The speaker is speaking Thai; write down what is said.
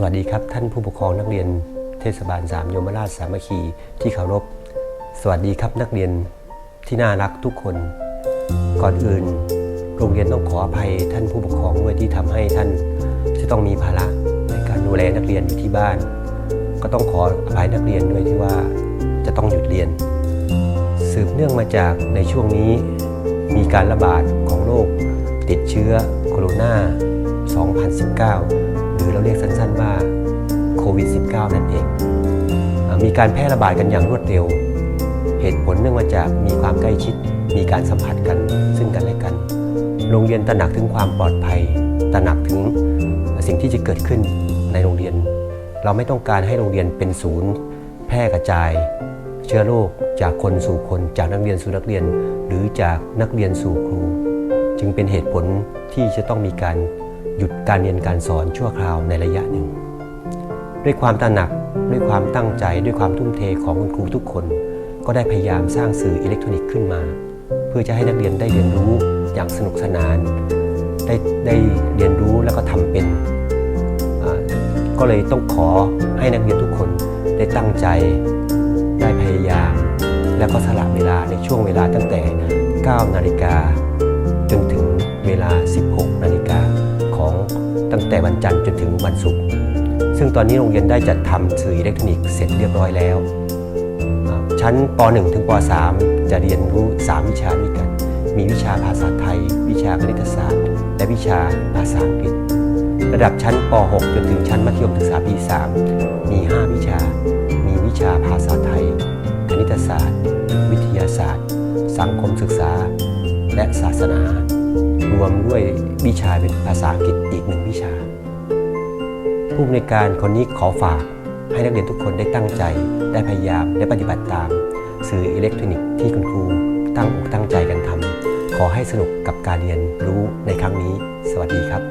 สวัสดีครับ ท่านผู้ปกครองนักเรียนเทศบาลสามยมราชสามัคคีที่เคารพ สวัสดีครับนักเรียนที่น่ารักทุกคน ก่อนอื่น โรงเรียนต้องขออภัยท่านผู้ปกครองด้วยที่ทำให้ท่านจะต้องมีภาระในการดูแลนักเรียนอยู่ที่บ้าน ก็ต้องขออภัยนักเรียนด้วยที่ว่าจะต้องหยุดเรียน สืบเนื่องมาจากในช่วงนี้มีการระบาดของโรคติดเชื้อโคโรนา2019 หรือเราเรียกสั้นๆว่าโควิด -19 นั่นเอง มีการแพร่ระบาดกันอย่างรวดเร็ว เหตุผลเนื่องมาจากมีความใกล้ชิด มีการสัมผัสกันซึ่งกันและกัน โรงเรียนตระหนักถึงความปลอดภัย ตระหนักถึงสิ่งที่จะเกิดขึ้นในโรงเรียน เราไม่ต้องการให้โรงเรียนเป็นศูนย์ แพร่กระจาย เชื้อโรคจากคนสู่คน จากนักเรียนสู่นักเรียน หรือจากนักเรียนสู่ครู จึงเป็นเหตุผลที่จะต้องมีการ หยุดการเรียนการสอนชั่วคราวในระยะหนึ่ง ด้วยความตระหนักด้วยความตั้งใจด้วยความทุ่มเทของคุณครูทุกคน ก็ได้พยายามสร้างสื่ออิเล็กทรอนิกส์ขึ้นมา เพื่อจะให้นักเรียนได้เรียนรู้อย่างสนุกสนาน ได้ได้เรียนรู้แล้วก็ทำเป็น ก็เลยต้องขอให้นักเรียนทุกคนได้ตั้งใจได้พยายาม แล้วก็สละเวลาในช่วงเวลาตั้งแต่ 9 นาฬิกาจนถึงเวลา 16 นาฬิกา ตั้งแต่วันจันทร์จนถึงวันศุกร์ซึ่งตอนนี้โรงเรียนได้จัดทำสื่ออิเล็กทรอนิกส์เสร็จเรียบร้อยแล้ว ชั้นป .1 ถึงป .3 จะเรียนรู้ 3 วิชาด้วยกัน มีวิชาภาษาไทย วิชาคณิตศาสตร์ และวิชาภาษาอังกฤษ ระดับชั้นป .6 จนถึงชั้นมัธยมศึกษาปี 3 มี 5 วิชา มีวิชาภาษาไทย คณิตศาสตร์ วิทยาศาสตร์ สังคมศึกษา และศาสนา รวมด้วยวิชาเป็นภาษาอังกฤษอีก ชา ผู้อำนวยการคนนี้ขอฝากให้นักเรียนทุกคนได้ตั้งใจ ได้พยายามและปฏิบัติตาม สื่ออิเล็กทรอนิกส์ที่คุณครูตั้งอกตั้งใจกันทำขอให้สนุกกับการเรียนรู้ในครั้งนี้ สวัสดีครับ